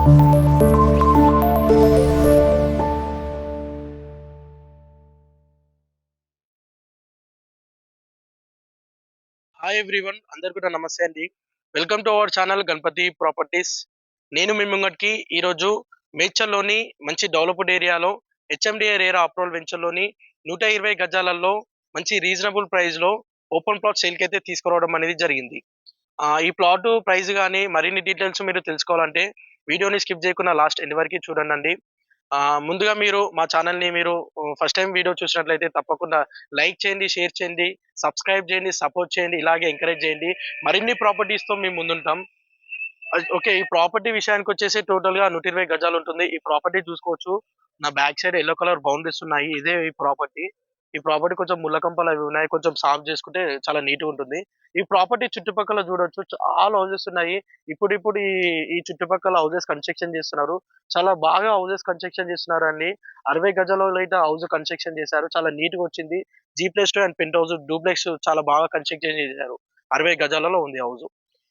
Hi everyone అందరు కూడా నమస్తే అండి. Welcome to our channel Ganapathi properties నేను మీ ముంగట్కి ఈరోజు మేడ్చల్లోని మంచి డెవలప్డ్ ఏరియాలో హెచ్ఎండిఏ రేరా అప్రోల్ వెంచర్లోని నూట ఇరవై గజాలలో మంచి రీజనబుల్ ప్రైస్లో ఓపెన్ ప్లాట్ సేల్కి అయితే తీసుకురావడం అనేది జరిగింది. ఈ ప్లాట్ ప్రైస్ కానీ మరిన్ని డీటెయిల్స్ మీరు తెలుసుకోవాలంటే వీడియోని స్కిప్ చేయకుండా లాస్ట్ ఎండ్ వరకు చూడండి అండి ముందుగా మీరు మా ఛానల్ని మీరు ఫస్ట్ టైం వీడియో చూసినట్లయితే తప్పకుండా లైక్ చేయండి షేర్ చేయండి సబ్స్క్రైబ్ చేయండి సపోర్ట్ చేయండి ఇలాగే ఎంకరేజ్ చేయండి. మరిన్ని ప్రాపర్టీస్తో మేము ముందుంటాం. ఓకే ఈ ప్రాపర్టీ విషయానికి వచ్చేసి టోటల్గా నూట ఇరవై గజాలు ఉంటుంది ఈ ప్రాపర్టీ చూసుకోవచ్చు. నా back side yellow colour boundaries ఉన్నాయి. ఇదే ఈ ప్రాపర్టీ. ఈ ప్రాపర్టీ కొంచెం ముల్లకంపలు అవి ఉన్నాయి. కొంచెం సాఫ్ చేసుకుంటే చాలా నీట్గా ఉంటుంది. ఈ ప్రాపర్టీ చుట్టుపక్కల చూడొచ్చు. చాలా హౌసెస్ ఉన్నాయి. ఇప్పుడు ఇప్పుడు ఈ ఈ చుట్టుపక్కల హౌసెస్ కన్స్ట్రక్షన్ చేస్తున్నారు. చాలా బాగా హౌసెస్ కన్స్ట్రక్షన్ చేస్తున్నారు అండి. అరవై గజాలలో అయితే హౌస్ కన్స్ట్రక్షన్ చేశారు. చాలా నీట్గా వచ్చింది. G plus two and penthouse duplex చాలా బాగా కన్స్ట్రక్షన్ చేశారు. అరవై గజాలలో ఉంది హౌస్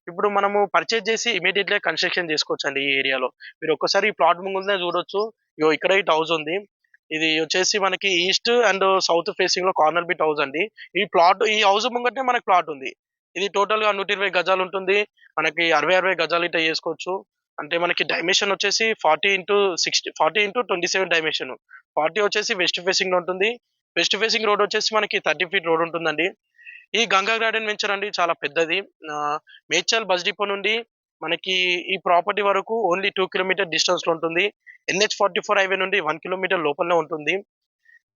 ఇప్పుడు మనము పర్చేజ్ చేసి ఇమీడియట్లీ కన్స్ట్రక్షన్ చేసుకోవచ్చు అండి ఈ ఏరియాలో మీరు ఒక్కసారి ఈ ప్లాట్ ముందునే చూడొచ్చు. ఇగో ఇక్కడ ఇటు హౌస్ ఉంది. ఇది వచ్చేసి మనకి ఈస్ట్ అండ్ సౌత్ ఫేసింగ్లో కార్నర్ బిట్ హౌస్ అండి. ఈ ప్లాట్ ఈ హౌస్ ముంగటే మనకి ప్లాట్ ఉంది. ఇది టోటల్గా నూట ఇరవై గజాలు ఉంటుంది. మనకి అరవై అరవై గజాలు ఇట్లా చేసుకోవచ్చు. అంటే మనకి డైమెన్షన్ వచ్చేసి forty into sixty forty into twenty seven dimension forty వచ్చేసి వెస్ట్ ఫేసింగ్లో ఉంటుంది. వెస్ట్ ఫేసింగ్ రోడ్ వచ్చేసి మనకి థర్టీ ఫీట్ రోడ్ ఉంటుందండి. ఈ గంగా గార్డెన్ వెంచర్ అండి చాలా పెద్దది. మేచల్ మేడ్చల్ బస్ డిపో నుండి మనకి ఈ ప్రాపర్టీ వరకు ఓన్లీ టూ కిలోమీటర్ డిస్టెన్స్లో ఉంటుంది. ఎన్హెచ్ ఫార్టీ ఫోర్ హైవే నుండి వన్ కిలోమీటర్ లోపలనే ఉంటుంది.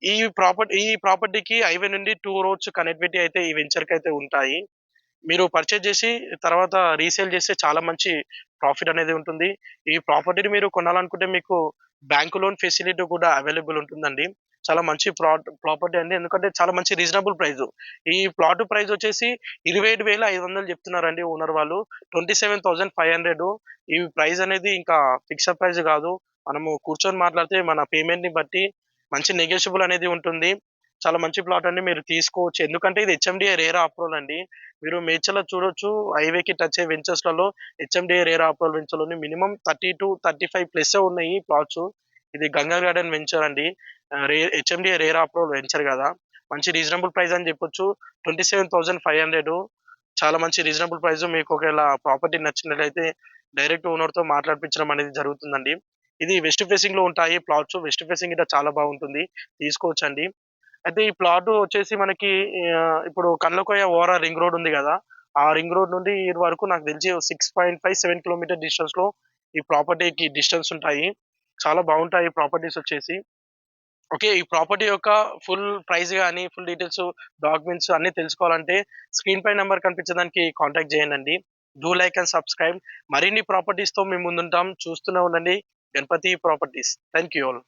ఈ ప్రాపర్టీ ఈ ప్రాపర్టీకి హైవే నుండి టూ రోడ్స్ కనెక్టివిటీ అయితే ఈ వెంచర్కి అయితే ఉంటాయి. మీరు పర్చేజ్ చేసి తర్వాత రీసేల్ చేస్తే చాలా మంచి ప్రాఫిట్ అనేది ఉంటుంది. ఈ ప్రాపర్టీని మీరు కొనాలనుకుంటే మీకు బ్యాంకు లోన్ ఫెసిలిటీ కూడా అవైలబుల్ ఉంటుందండి. చాలా మంచి ప్లాట్ ప్రాపర్టీ అండి. ఎందుకంటే చాలా మంచి రీజనబుల్ ప్రైస్ ఈ ప్లాట్ ప్రైస్ వచ్చేసి ఇరవై ఏడు వేల ఐదు వందలు చెప్తున్నారండి ఓనర్ వాళ్ళు. Twenty seven thousand five hundred. ఈ ప్రైస్ అనేది ఇంకా ఫిక్స్డ్ ప్రైస్ కాదు. మనము కూర్చొని మాట్లాడితే మన పేమెంట్ని బట్టి మంచి నెగోషియబుల్ అనేది ఉంటుంది. చాలా మంచి ప్లాట్ అండి. మీరు తీసుకోవచ్చు. ఎందుకంటే ఇది హెచ్ఎండిఏ రేరా అప్రూవల్ అండి. మీరు మేడ్చల్లో చూడొచ్చు. హైవేకి టచ్ అయ్యే వెంచర్స్లలో HMDA RERA approval వెంచర్లోని minimum thirty to thirty five plus ఉన్నాయి ప్లాట్స్. ఇది గంగా గార్డెన్ వెంచర్ అండి. రే హెచ్ఎండి రేరా అప్రూవల్ వెంచర్ కదా. మంచి రీజనబుల్ ప్రైస్ అని చెప్పొచ్చు. Twenty seven thousand five hundred. చాలా మంచి రీజనబుల్ ప్రైస్. మీకు ఒకవేళ ప్రాపర్టీ నచ్చినట్లయితే డైరెక్ట్ ఓనర్తో మాట్లాడిపించడం అనేది జరుగుతుందండి. ఇది వెస్ట్ ఫేసింగ్లో ఉంటాయి ప్లాట్స్. వెస్ట్ ఫేసింగ్ ఇట్లా చాలా బాగుంటుంది. తీసుకోవచ్చండి. అయితే ఈ ప్లాట్ వచ్చేసి మనకి ఇప్పుడు కన్లకోయ ఓరా రింగ్ రోడ్ ఉంది కదా. ఆ రింగ్ రోడ్ నుండి వరకు నాకు తెలిసి six point five seven kilometre డిస్టెన్స్లో ఈ ప్రాపర్టీకి డిస్టెన్స్ ఉంటాయి. చాలా బాగుంటాయి ప్రాపర్టీస్ వచ్చేసి. ఓకే ఈ ప్రాపర్టీ యొక్క ఫుల్ ప్రైస్ కానీ ఫుల్ డీటెయిల్స్ డాక్యుమెంట్స్ అన్ని తెలుసుకోవాలంటే స్క్రీన్ పై నెంబర్ కనిపించడానికి కాంటాక్ట్ చేయండి. Do like and subscribe. మరిన్ని ప్రాపర్టీస్తో మేము ముందుంటాం. చూస్తూనే ఉండండి. Ganapathi properties. Thank you all.